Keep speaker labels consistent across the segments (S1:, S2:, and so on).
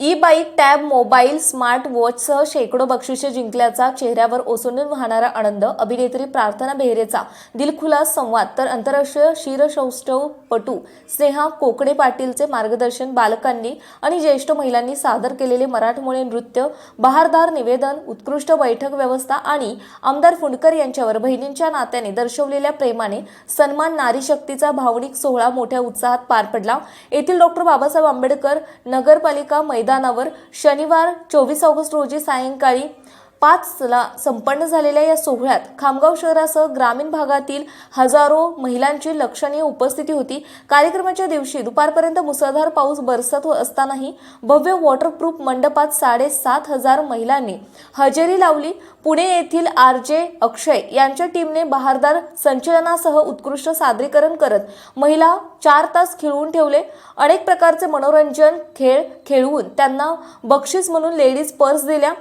S1: E bike tab mobile smart वॉचसह शेकडो बक्षिसे जिंकल्याचा चेहऱ्यावर ओसंडून वाहणारा आनंद अभिनेत्री प्रार्थना बेहरेचा दिलखुलास संवाद तर आंतरराष्ट्रीय शिरसौष्ठवपटू स्नेहा कोकणे पाटीलचे मार्गदर्शन बालकांनी आणि ज्येष्ठ महिलांनी सादर केलेले मराठमोळे नृत्य बहारदार निवेदन उत्कृष्ट बैठक व्यवस्था आणि आमदार फुंडकर यांच्यावर बहिणींच्या नात्याने दर्शवलेल्या प्रेमाने सन्मान नारी शक्तीचा भावनिक सोहळा मोठ्या उत्साहात पार पडला. येथील डॉक्टर बाबासाहेब आंबेडकर नगरपालिका मैदान मैदानावर शनिवार चोवीस ऑगस्ट रोजी सायंकाळी पाचला संपन्न झालेल्या या सोहळ्यात खामगाव शहरासह ग्रामीण भागातील हजारो महिलांची लक्षणीय उपस्थिती होती. कार्यक्रमाच्या दिवशी दुपारपर्यंत मुसळधार पाऊस बरसत हो- असतानाही भव्य वॉटरप्रूफ मंडपात साडेसात हजार महिलांनी हजेरी लावली. पुणे येथील आर जे अक्षय यांच्या टीमने बहारदार संचलनासह उत्कृष्ट सादरीकरण करत महिला चार तास खिळवून ठेवले. अनेक प्रकारचे मनोरंजन खेळ खेळवून त्यांना बक्षीस म्हणून लेडीज पर्स दिल्या.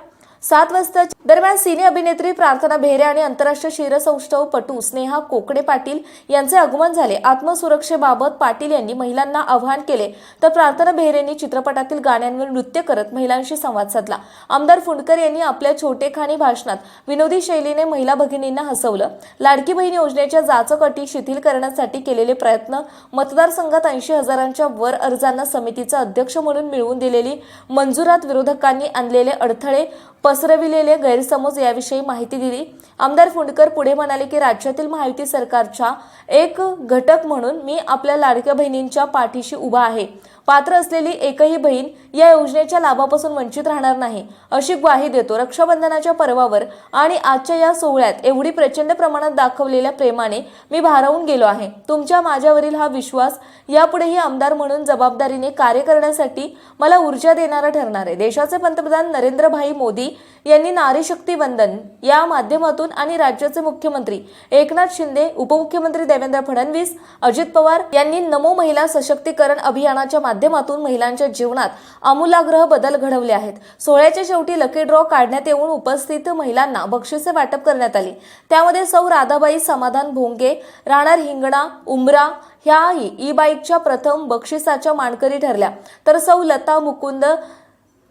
S1: सात वाजता दरम्यान सिने अभिनेत्री प्रार्थना बेहरे आणि आंतरराष्ट्रीय क्षीरसौष्ठव पटू स्नेहा कोकडे पाटील यांचे आगमन झाले. आत्मसुरक्षेबाबत पाटील यांनी महिलांना आवाहन केले. तर प्रार्थना बेहरेंनी चित्रपटातील गाण्यांवर नृत्य करत महिलांशी संवाद साधला. आमदार फुंडकर यांनी आपल्या छोटेखानी भाषणात विनोदी शैलीने महिला भगिनींना हसवलं. लाडकी बहीण योजनेच्या जाचक अटी शिथिल करण्यासाठी केलेले प्रयत्न मतदारसंघात ऐंशी हजारांच्या वर अर्जांना समितीचा अध्यक्ष म्हणून मिळवून दिलेली मंजुरात विरोधकांनी आणलेले अडथळे पसरविलेले गैरसमज याविषयी माहिती दिली. आमदार फुंडकर पुढे म्हणाले की राज्यातील माहिती सरकारच्या एक घटक म्हणून मी आपल्या लाडक्या बहिणींच्या पाठीशी उभा आहे. पात्र असलेली एकही बहीण या योजनेच्या लाभापासून वंचित राहणार नाही अशी ग्वाही देतो रक्षाबंधनाच्या पर्वावर आणि आजच्या या सोहळ्यात एवढी प्रचंड प्रमाणात दाखवलेल्या प्रेमाने मी भारावून गेलो आहे. तुमच्या माझ्यावरील हा विश्वास यापुढेही आमदार म्हणून जबाबदारीने कार्य करण्यासाठी मला ऊर्जा देणारा ठरणार आहे. देशाचे पंतप्रधान नरेंद्रभाई मोदी यांनी नारी शक्ती वंदन या माध्यमातून आणि राज्याचे मुख्यमंत्री एकनाथ शिंदे उपमुख्यमंत्री देवेंद्र फडणवीस अजित पवार यांनी नमो महिला सशक्तीकरण अभियानाच्या माध्यमातून माध्यमातून महिलांच्या जीवनात आमूलाग्रह बदल घडवले आहेत. सोहळ्याच्या शेवटी लकी ड्रॉ काढण्यात येऊन उपस्थित महिलांना बक्षिसे वाटप करण्यात आली. त्यामध्ये सौ राधाबाई समाधान भोंगे राहणार हिंगणा उमरा ह्याही ई बाईकच्या प्रथम बक्षिसाच्या मानकरी ठरल्या. तर सौ लता मुकुंद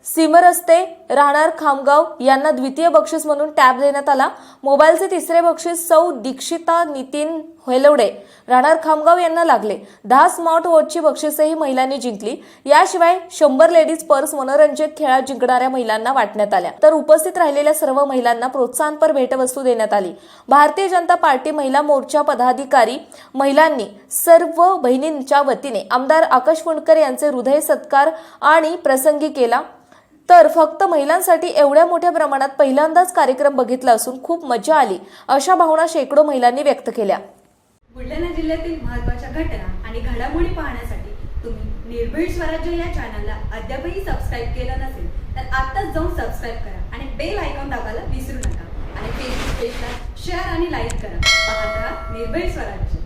S1: सिमरस्ते राहणार खामगाव यांना द्वितीय बक्षीस म्हणून टॅब देण्यात आला. मोबाईलचे तिसरे बक्षीस सौ दीक्षिता नितीन हेलवडे राहणार खामगाव यांना लागले. दहा स्मार्ट वॉचची बक्षिसही महिलांनी जिंकली. याशिवाय शंभर लेडीज पर्स मनोरंजक खेळात जिंकणाऱ्या महिलांना वाटण्यात आल्या. तर उपस्थित राहिलेल्या सर्व महिलांना प्रोत्साहनपर भेटवस्तू देण्यात आली. भारतीय जनता पार्टी महिला मोर्चा पदाधिकारी महिलांनी सर्व बहिणींच्या वतीने आमदार आकाश फुंडकर यांचे हृदय सत्कार आणि प्रसंगी केला. तर फक्त महिलांसाठी एवढ्या मोठ्या प्रमाणात पहिल्यांदाच कार्यक्रम बघितला असून खूप मजा आली अशा भावना शेकडो महिलांनी व्यक्त केल्या.
S2: बुलढाणा जिल्ह्यातील महत्त्वाच्या घटना आणि घडामोडी पाहण्यासाठी तुम्ही निर्भीड स्वराज्य या चॅनलला अद्यापही सबस्क्राईब केलं नसेल तर आत्ताच जाऊन सबस्क्राईब करा आणि बेल आयकॉन दाबायला विसरू नका. आणि फेसबुक पेजला शेअर आणि लाईक करा. पाहत राहा निर्भीड स्वराज्य.